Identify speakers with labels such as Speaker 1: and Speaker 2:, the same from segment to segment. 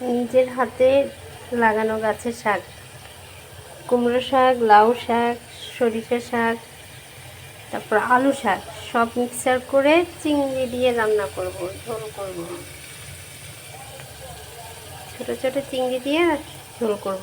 Speaker 1: নিজের হাতে লাগানো গাছের শাক। কুমড়ো শাক, লাউ শাক, সরিষা শাক, তারপর আলু শাক, সব মিক্সার করে চিংড়ি দিয়ে রান্না করব, ঝোল করব। ছোট ছোট চিংড়ি দিয়ে ঝোল করব।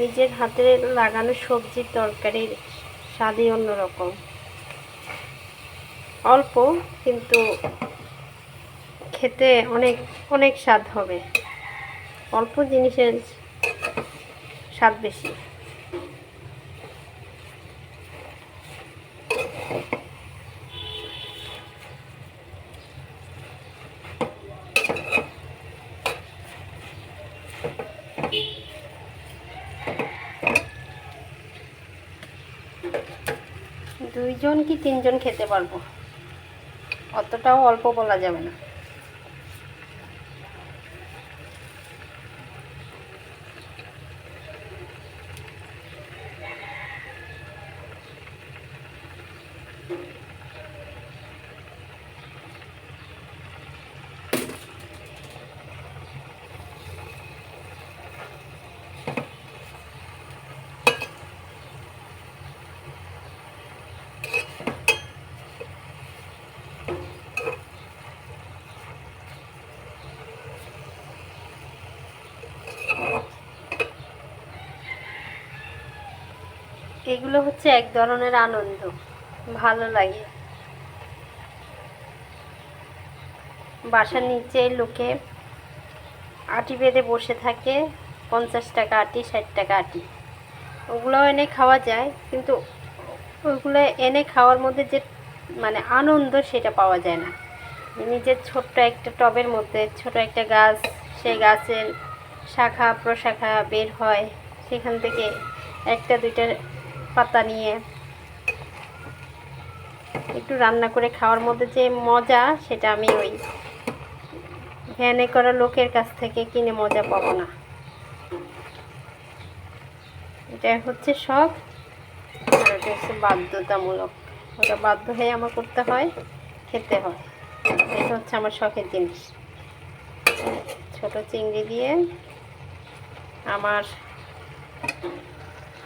Speaker 1: নিজের হাতে লাগানো সবজির তরকারির স্বাদই অন্যরকম। অল্প, কিন্তু খেতে অনেক অনেক স্বাদ হবে। অল্প জিনিসের স্বাদ বেশি। দুইজন কি তিনজন খেতে পারব? অতটাও অল্প বলা যাবে না। এগুলো হচ্ছে এক ধরনের আনন্দ। ভালো লাগে। বাসার নিচে লোকে আটি বেঁধে বসে থাকে, পঞ্চাশ টাকা আটি, ষাট টাকা আটি। ওগুলো এনে খাওয়া যায়, কিন্তু ওইগুলো এনে খাওয়ার মধ্যে যে মানে আনন্দ সেটা পাওয়া যায় না। নিজের ছোট্ট একটা টবের মধ্যে ছোট একটা গাছ, সেই গাছের শাখা, প্রশাখা বের হয়, সেখান থেকে একটা, দুইটা পাতা নিয়ে। একটু রান্না করে খাওয়ার মধ্যে যে মজা, সেটা আমি ওই ভ্যানে করা লোকের কাছ থেকে কিনে মজা পাবো না। এটা হচ্ছে শখ। হচ্ছে বাধ্যতামূলক। ওটা বাধ্য হয়ে আমার করতে হয়, খেতে হয়। এটা হচ্ছে আমার শখের জিনিস। ছোট চিংড়ি দিয়ে আমার